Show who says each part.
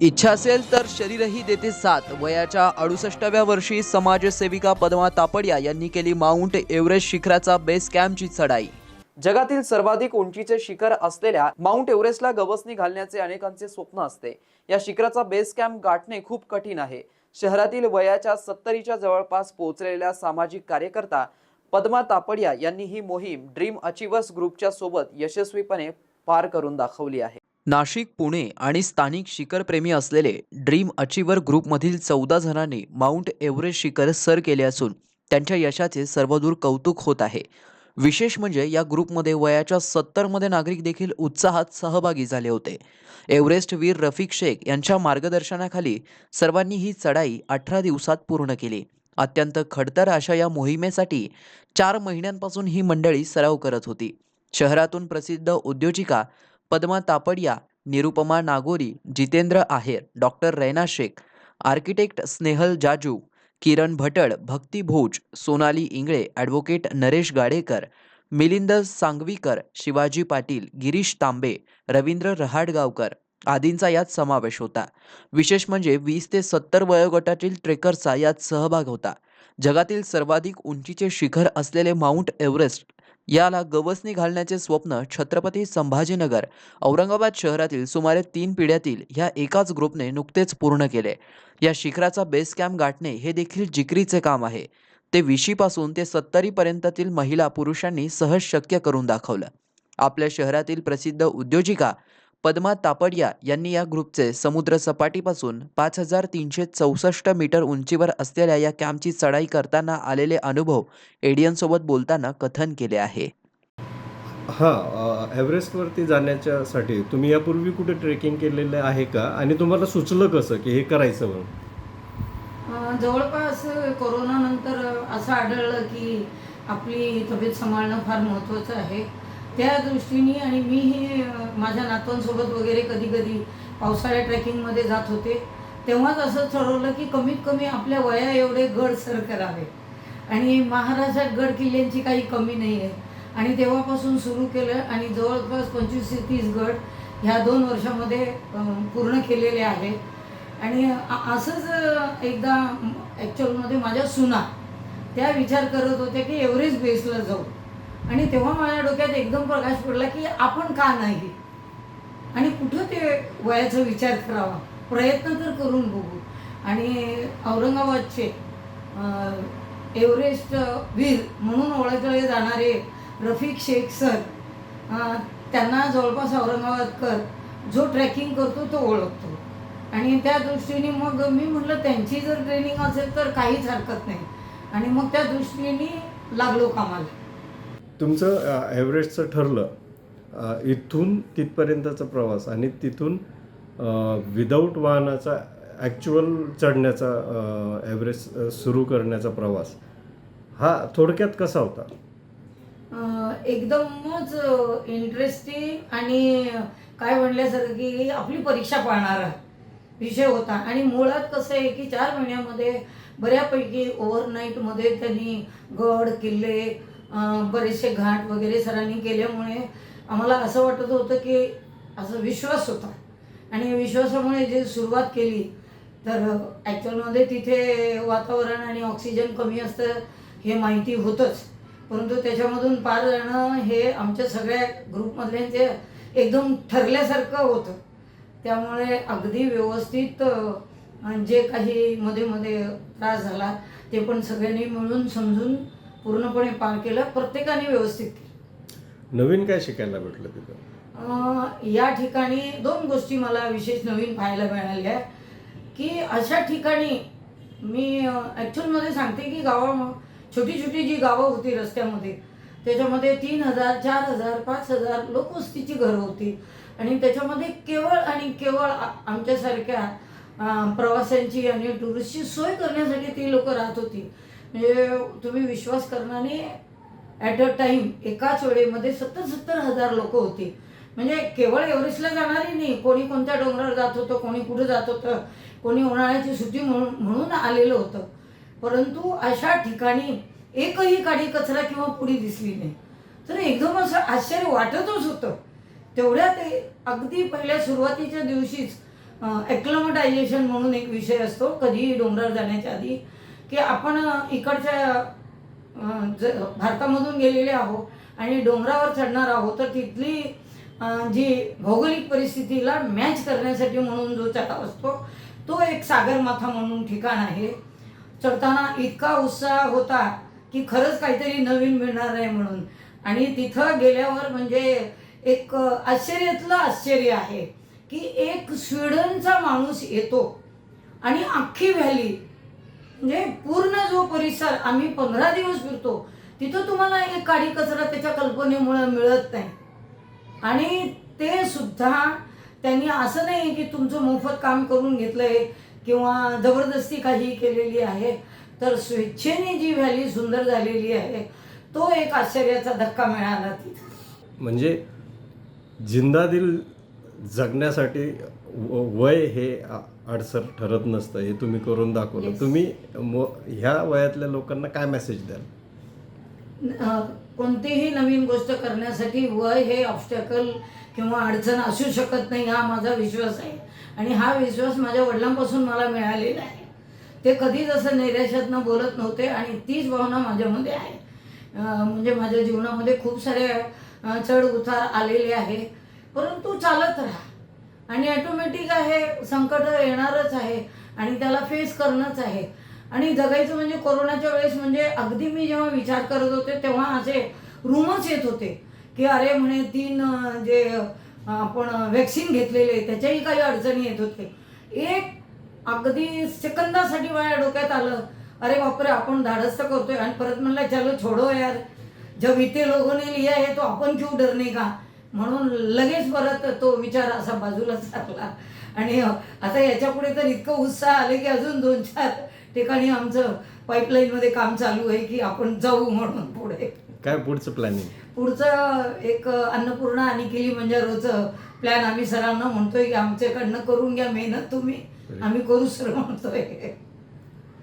Speaker 1: इच्छा असेल तर शरीरही देते साथ. वयाच्या अडुसष्टाव्या वर्षी समाजसेविका पद्मा तापडिया यांनी केली माउंट एव्हरेस्ट शिखराचा बेस कॅम्पची चढाई. जगातील सर्वाधिक उंचीचे शिखर असलेल्या माउंट एव्हरेस्टला गवसणी घालण्याचे अनेकांचे स्वप्न असते. या शिखराचा बेस कॅम्प गाठणे खूप कठीण आहे. शहरातील वयाच्या सत्तरीच्या जवळपास पोहोचलेल्या सामाजिक कार्यकर्ता पद्मा तापडिया यांनी ही मोहीम ड्रीम अचिव्हर्स ग्रुपच्या सोबत यशस्वीपणे पार करून दाखवली आहे. नाशिक पुणे आणि स्थानिक शिखरप्रेमी असलेले ड्रीम अचिव्हर ग्रुपमधील चौदा जणांनी माउंट एव्हरेस्ट शिखर सर केले असून त्यांच्या यशाचे सर्वदूर कौतुक होत आहे. विशेष म्हणजे या ग्रुपमध्ये वयाच्या सत्तरमध्ये नागरिक देखील उत्साहात सहभागी झाले होते. एव्हरेस्ट वीर रफिक शेख यांच्या मार्गदर्शनाखाली सर्वांनी ही चढाई अठरा दिवसात पूर्ण केली. अत्यंत खडतर अशा या मोहिमेसाठी चार महिन्यांपासून ही मंडळी सराव करत होती. शहरातून प्रसिद्ध उद्योजिका Padma Tapadia Nirupama Nagori Jitendra Aher doctor Raina Shaikh architect Snehal Jaju Kiran Bhatad Bhakti Bhoj Sonali Ingle advocate Naresh Gadekar Milind Sangvikar Shivaji Patil Girish Tambe Ravindra Rahadgaonkar आदींचा यात समावेश होता. विशेष म्हणजे वीस ते सत्तर वयोगटातील ट्रेकर्सचा यात सहभाग होता. जगातील सर्वाधिक उंचीचे शिखर असलेले माउंट एव्हरेस्ट याला गवसणी घालण्याचे स्वप्न छत्रपती संभाजीनगर औरंगाबाद शहरातील सुमारे तीन पिढ्यातील ह्या एकाच ग्रुपने नुकतेच पूर्ण केले. या शिखराचा बेस कॅम्प गाठणे हे देखील जिकरीचे काम आहे. ते विशीपासून ते सत्तरीपर्यंतातील महिला पुरुषांनी सहज शक्य करून दाखवलं. आपल्या शहरातील प्रसिद्ध उद्योजिका पद्मा तापडिया यांनी या ग्रुपचे समुद्र सपाटीपासून पाच हजार तीनशे चौसष्ट मीटर उंचीवर असलेल्या या कॅम्पची चढाई करताना आलेले अनुभव एडियनसोबत बोलताना कथन केले आहे.
Speaker 2: हां एव्हरेस्टवरती जाण्याच्यासाठी तुम्ही यापूर्वी कुठे ट्रेकिंग केलेलं आहे का? आणि तुम्हाला सुचलं कसं की हे करायचं म्हणून?
Speaker 3: जवळपास कोरोनानंतर असं आढळलं की आपली तब्येत सांभाळणं फार महत्त्वाचं आहे. त्या दृष्टीने आणि मीही माझ्या नातवांसोबत वगैरे कधी कधी पावसाळ्या ट्रेकिंगमध्ये जात होते. तेव्हाच असं ठरवलं की कमीत कमी आपल्या वया एवढे गड सर करावे. आणि महाराष्ट्रात गड किल्ल्यांची काही कमी नाही आहे. आणि तेव्हापासून सुरू केलं आणि जवळपास पंचवीस ते तीस गड ह्या दोन वर्षामध्ये पूर्ण केलेले आहे. आणि असंच एकदा ॲक्च्युअलमध्ये माझ्या सुना त्या विचार करत होत्या की एव्हरेस्ट बेसला जाऊ. आणि तेव्हा माझ्या डोक्यात एकदम प्रकाश पडला की आपण का नाही? आणि कुठं ते वयाचा विचार करावा? प्रयत्न तर करून बघू. आणि औरंगाबादचे एव्हरेस्ट वीर म्हणून ओळखले जाणारे रफिक शेख सर त्यांना जवळपास औरंगाबादकर जो ट्रेकिंग करतो तो ओळखतो. आणि त्या दृष्टीने मग मी म्हटलं त्यांची जर ट्रेनिंग असेल तर काहीच हरकत नाही. आणि मग त्या दृष्टीने लागलो कामाला.
Speaker 2: तुमचं ॲव्हरेजचं ठरलं इथून तिथपर्यंतचा प्रवास आणि तिथून विदाऊट वाहनाचा ॲक्च्युअल चढण्याचा ॲव्हरेज एव्हरेस्ट सुरू करण्याचा प्रवास हा थोडक्यात कसा होता?
Speaker 3: एकदमच इंटरेस्टिंग आणि काय म्हणल्यासारखं की आपली परीक्षा पाहणारा विषय होता. आणि मुळात कसं आहे की चार महिन्यामध्ये बऱ्यापैकी ओव्हरनाईटमध्ये त्यांनी गड किल्ले बरेचसे घाट वगैरे सरांनी केल्यामुळे आम्हाला असं वाटत होतं की असं विश्वास होता. आणि विश्वासामुळे जे सुरुवात केली तर ॲक्च्युअलमध्ये तिथे वातावरण आणि ऑक्सिजन कमी असतं हे माहिती होतंच. परंतु त्याच्यामधून पार जाणं हे आमच्या सगळ्या ग्रुपमधल्यांचे एकदम ठरल्यासारखं होतं. त्यामुळे अगदी व्यवस्थित जे काही मध्ये मध्ये त्रास झाला ते पण सगळ्यांनी मिळून समजून पूर्णपणे पार केलं प्रत्येकाने व्यवस्थित केलं.
Speaker 2: नवीन काय शिकायला भेटलं तिथं?
Speaker 3: अं, या ठिकाणी दोन गोष्टी मला विशेष नवीन पाहायला मिळाल्या की अशा ठिकाणी मी ॲक्च्युअलमध्ये सांगते की गावा छोटी छोटी जी गावं होती रस्त्यामध्ये त्याच्यामध्ये तीन हजार चार हजार पाच हजार लोकवस्तीची घरं होती. आणि त्याच्यामध्ये केवळ आणि केवळ आ- आमच्यासारख्या अं, प्रवाशांची आणि टुरिस्टची सोय करण्यासाठी ती लोक राहत होती. म्हणजे तुम्ही विश्वास करणारे ॲट अ टाईम एकाच वेळेमध्ये सत्तर सत्तर हजार लोक होती. म्हणजे केवळ एव्हरेस्टला जाणारी नाही कोणी कोणत्या डोंगरावर जात होतं कोणी कुठं जात होतं कोणी उन्हाळ्याची सुट्टी म्हणून म्हणून आलेलं होतं. परंतु अशा ठिकाणी एकही काडी कचरा किंवा पुढी दिसली नाही. तर एकदम असं आश्चर्य वाटतच होतं. तेवढ्यात ते अगदी पहिल्या सुरुवातीच्या दिवशीच ॲक्लमटायझेशन म्हणून एक विषय असतो. कधीही डोंगरावर जाण्याच्या आधी की आपण इकडच्या ज भारतामधून गेलेले आहोत आणि डोंगरावर चढणार आहोत तर तिथली जी भौगोलिक परिस्थितीला मॅच करण्यासाठी म्हणून जो चढाव असतो तो एक सागरमाथा म्हणून ठिकाण आहे. चढताना इतका उत्साह होता की खरंच काहीतरी नवीन मिळणार आहे म्हणून. आणि तिथं गेल्यावर म्हणजे एक आश्चर्यातलं आश्चर्य आहे की एक स्वीडनचा माणूस येतो आणि अख्खी व्हॅली म्हणजे पूर्ण जो परिसर आम्ही पंधरा दिवस फिरतो तिथं तुम्हाला एक काडी कचरा त्याच्या कल्पनेमुळं मिळत नाही. आणि ते सुद्धा त्यांनी असं नाही की तुमचं मोफत काम करून घेतलंय किंवा जबरदस्ती काही केलेली आहे तर स्वेच्छेने जी व्हॅली सुंदर झालेली आहे तो एक आश्चर्याचा धक्का मिळाला म्हणजे
Speaker 2: म्हणजे जिंदादिल जगण्यासाठी व- वय हे अडसर ठरत नसतं. हे तुम्ही करून दाखवलं.
Speaker 3: Yes.
Speaker 2: तुम्ही ह्या वयातल्या लोकांना काय मेसेज द्याल?
Speaker 3: कोणतीही नवीन गोष्ट करण्यासाठी वय हे ऑब्स्टॅकल किंवा अडचण असू शकत नाही हा माझा विश्वास आहे. आणि हा विश्वास माझ्या वडिलांपासून मला मिळालेला आहे. ते कधीच असं नैराश्यातनं बोलत नव्हते आणि तीच भावना माझ्यामध्ये आहे. म्हणजे माझ्या जीवनामध्ये खूप सारे अ, चढ उतार आलेले आहे. परंतु चालत राहा. आणि ॲटोमॅटिक आहे संकट येणारच आहे आणि त्याला फेस करणंच आहे. आणि जगायचं म्हणजे कोरोनाच्या वेळेस म्हणजे अगदी मी जेव्हा विचार करत होते तेव्हा असे रूमच येत होते की अरे म्हणे तीन जे आपण व्हॅक्सिन घेतलेले त्याच्याही काही अडचणी येत होते एक अगदी सेकंदासाठी माझ्या डोक्यात आलं अरे बापरे आपण धाडस तर करतोय. आणि परत म्हणलं चलो छोडो यार. जब इथे लोगों ने लिया है तो आपण क्यों डरने का? म्हणून लगेच परत तो विचार असा बाजूला सरला आणि आता याच्यापुढे तर इतकं उत्साह आले की अजून दोन चार ठिकाणी आमचं पाईपलाईनमध्ये काम चालू आहे की आपण जाऊ म्हणून पुढे.
Speaker 2: काय पुढचं प्लॅनिंग
Speaker 3: पुढचं एक अन्नपूर्णा आणि किलीमंजारोचं प्लॅन आम्ही सरांना म्हणतोय की आमच्याकडनं करून घ्या मेहनत तुम्ही. आम्ही करू सर म्हणतोय.